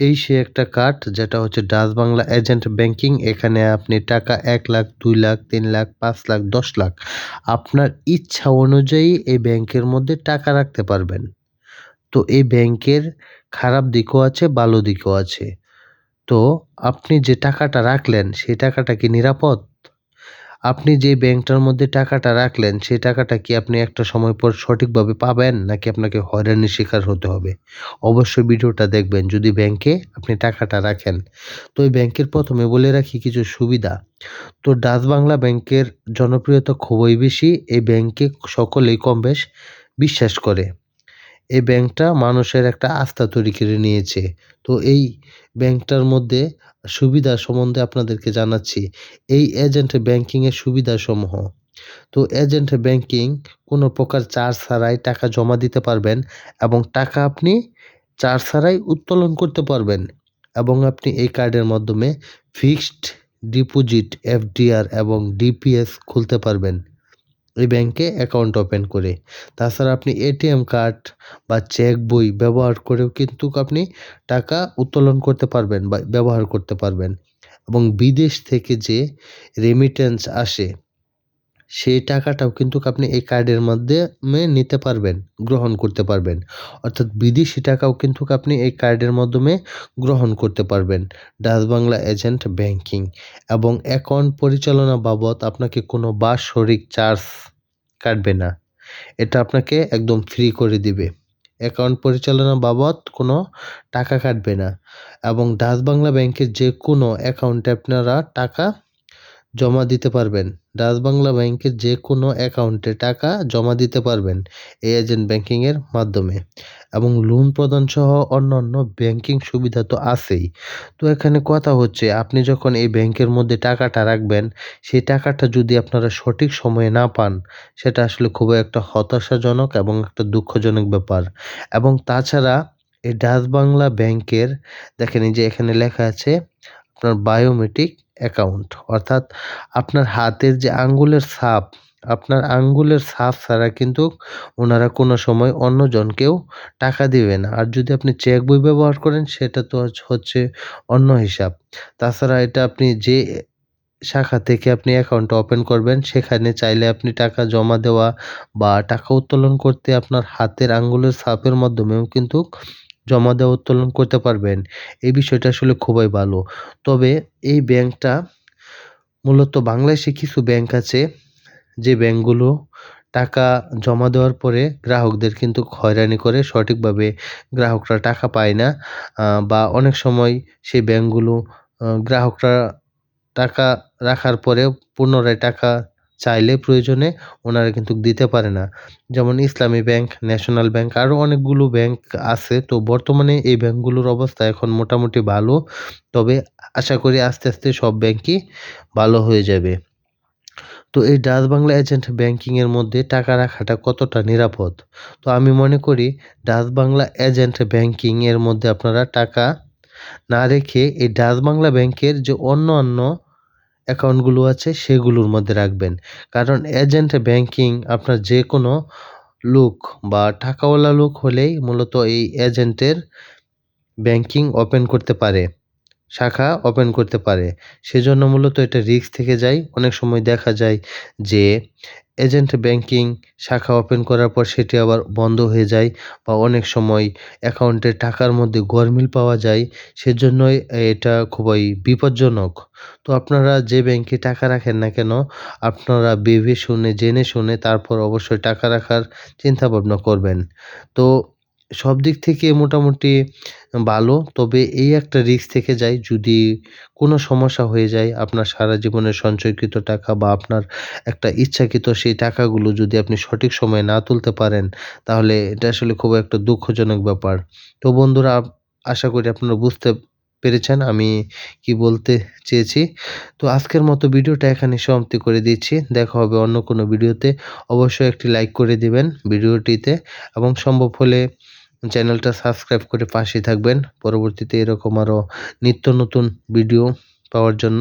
এই সে একটা কার্ড, যেটা হচ্ছে ডাচ বাংলা এজেন্ট ব্যাংকিং। এখানে আপনি টাকা এক লাখ, দুই লাখ, তিন লাখ, পাঁচ লাখ, দশ লাখ, আপনার ইচ্ছা অনুযায়ী এই ব্যাংকের মধ্যে টাকা রাখতে পারবেন। তো এই ব্যাংকের খারাপ দিকও আছে, ভালো দিকও আছে। তো আপনি যে টাকাটা রাখলেন, সেই টাকাটা কি নিরাপদ? আপনি যে ব্যাংকটার মধ্যে টাকাটা রাখলেন সেই টাকাটা কি আপনি একটা সময় পর সঠিকভাবে পাবেন, নাকি আপনাকে হয়রানির শিকার হতে হবে? অবশ্যই ভিডিওটা দেখবেন। যদি ব্যাংকে আপনি টাকাটা রাখেন, তো এই ব্যাংকের প্রথমে বলে রাখি কিছু সুবিধা। তো ডাচ বাংলা ব্যাংকের জনপ্রিয়তা খুবই বেশি, এই ব্যাংকে সকলেই কম বেশ বিশ্বাস করে। এই ব্যাংকটা মানুষের একটা আস্থা তৈরি করে নিয়েছে। তো এই ব্যাংকটার মধ্যে সুবিধা সম্বন্ধে আপনাদেরকে জানাচ্ছি। এই এজেন্ট ব্যাংকিংয়ের সুবিধাসমূহ তো এজেন্ট ব্যাংকিং কোনো প্রকার চার্জ ছাড়াই টাকা জমা দিতে পারবেন এবং টাকা আপনি চার্জ ছাড়াই উত্তোলন করতে পারবেন এবং আপনি এই কার্ডের মাধ্যমে ফিক্সড ডিপোজিট, এফডিআর এবং ডিপিএস খুলতে পারবেন। এই ব্যাংকে অ্যাকাউন্ট ওপেন করে। তাছাড়া আপনি এটিএম কার্ড বা চেক বই ব্যবহার করেও কিন্তু আপনি টাকা উত্তোলন করতে পারবেন বা ব্যবহার করতে পারবেন। এবং বিদেশ থেকে যে রেমিটেন্স আসে সেই টাকাটাও কিন্তু আপনি এই কার্ডের মাধ্যমে নিতে পারবেন, গ্রহণ করতে পারবেন। অর্থাৎ বিদেশি টাকাও কিন্তু আপনি এই কার্ডের মাধ্যমে গ্রহণ করতে পারবেন। ডাচ বাংলা এজেন্ট ব্যাংকিং এবং অ্যাকাউন্ট পরিচালনা বাবদ আপনাকে কোনো বাৎসরিক চার্জ কাটবে না। এটা আপনাকে একদম ফ্রি করে দিবে। অ্যাকাউন্ট পরিচালনা বাবদ কোনো টাকা কাটবে না এবং ডাচ বাংলা ব্যাংকের যে কোনো অ্যাকাউন্টে আপনারা টাকা জমা দিতে পারবেন। ডাচ বাংলা ব্যাংকের যে কোনো অ্যাকাউন্টে টাকা জমা দিতে পারবেন এই এজেন্ট ব্যাংকিংয়ের মাধ্যমে। এবং লোন প্রদান সহ অন্যান্য ব্যাংকিং সুবিধা তো আছেই। তো এখানে কথা হচ্ছে, আপনি যখন এই ব্যাংকের মধ্যে টাকাটা রাখবেন, সেই টাকাটা যদি আপনারা সঠিক সময়ে না পান, সেটা আসলে খুবই একটা হতাশাজনক এবং একটা দুঃখজনক ব্যাপার। এবং তাছাড়া এই ডাচ বাংলা ব্যাংকের, দেখেন যে এখানে লেখা আছে, আপনার বায়োমেট্রিক অ্যাকাউন্ট অর্থাৎ আপনার হাতের যে আঙ্গুলের ছাপ, আপনার আঙ্গুলের ছাপ ছাড়া কিন্তু ওনারা কোনো সময় অন্যজনকেও টাকা দিবে না। আর যদি আপনি চেক বই ব্যবহার করেন, সেটা তো হচ্ছে অন্য হিসাব। তাছাড়া এটা আপনি যে শাখা থেকে আপনি অ্যাকাউন্টটা ওপেন করবেন, সেখানে চাইলে আপনি টাকা জমা দেওয়া বা টাকা উত্তোলন করতে আপনার হাতের আঙ্গুলের ছাপের মাধ্যমেও কিন্তু জমা দেওয়া উত্তোলন করতে পারবেন। এই বিষয়টা আসলে খুবই ভালো। তবে এই ব্যাংকটা, মূলত বাংলাদেশে কিছু ব্যাংক আছে, যে ব্যাংকগুলো টাকা জমা দেওয়ার পরে গ্রাহকদের কিন্তু হয়রানি করে, সঠিকভাবে গ্রাহকরা টাকা পায় না বা অনেক সময় সেই ব্যাংকগুলো গ্রাহকরা টাকা রাখার পরে পুনরায় টাকা চাইলে প্রয়োজনে ওনারা কিন্তু দিতে পারে না। যেমন ইসলামী ব্যাংক, ন্যাশনাল ব্যাংক আরও অনেকগুলো ব্যাংক আছে। তো বর্তমানে এই ব্যাংকগুলোর অবস্থা এখন মোটামুটি ভালো। তবে আশা করি আস্তে আস্তে সব ব্যাংকই ভালো হয়ে যাবে। তো এই ডাচ বাংলা এজেন্ট ব্যাংকিংয়ের মধ্যে টাকা রাখাটা কতটা নিরাপদ? তো আমি মনে করি ডাচ বাংলা এজেন্ট ব্যাংকিংয়ের মধ্যে আপনারা টাকা না রেখে এই ডাচ বাংলা ব্যাংকের যে অন্য অন্য অ্যাকাউন্টগুলো আছে, সেগুলোর মধ্যে রাখবেন। কারণ এজেন্ট ব্যাংকিং আপনার যে কোনো লোক বা টাকাওয়ালা লোক হলেই মূলত এই এজেন্টের ব্যাংকিং ওপেন করতে পারে। শাখা ওপেন করতে পারে। সেজন্য মূলত এটা রিস্ক থেকে যায়। অনেক সময় দেখা যায় যে এজেন্ট ব্যাংকিং শাখা ওপেন করার পর সেটি আবার বন্ধ হয়ে যায় বা অনেক সময় অ্যাকাউন্টে টাকার মধ্যে গরমিল পাওয়া যায়। সেজন্যই এটা খুবই বিপজ্জনক। তো আপনারা যে ব্যাংকে টাকা রাখেন না কেন, আপনারা ভেবে শুনে, জেনে শুনে তারপর অবশ্যই টাকা রাখার চিন্তা ভাবনা করবেন। তো সব দিক থেকে মোটামুটি ভালো, তবে এই একটা রিস্ক থেকে যায় যদি কোনো সমস্যা হয়ে যায়, আপনার সারা জীবনের সঞ্চয়কৃত টাকা বা আপনার একটা ইচ্ছাকৃত সেই টাকাগুলো যদি আপনি সঠিক সময়ে না তুলতে পারেন, তাহলে এটা আসলে খুব একটা দুঃখজনক ব্যাপার। তো বন্ধুরা আশা করি আপনারা বুঝতে পেরেছেন আমি কি বলতে চেয়েছি। তো আজকের মতো ভিডিওটা এখানে সমাপ্তি করে দিচ্ছি। দেখা হবে অন্য কোনো ভিডিওতে। অবশ্যই একটি লাইক করে দিবেন ভিডিওটিতে এবং সম্ভব হলে চ্যানেলটা সাবস্ক্রাইব করে পাশে থাকবেন। পরবর্তীতে এরকম আরও নিত্য নতুন ভিডিও পাওয়ার জন্য।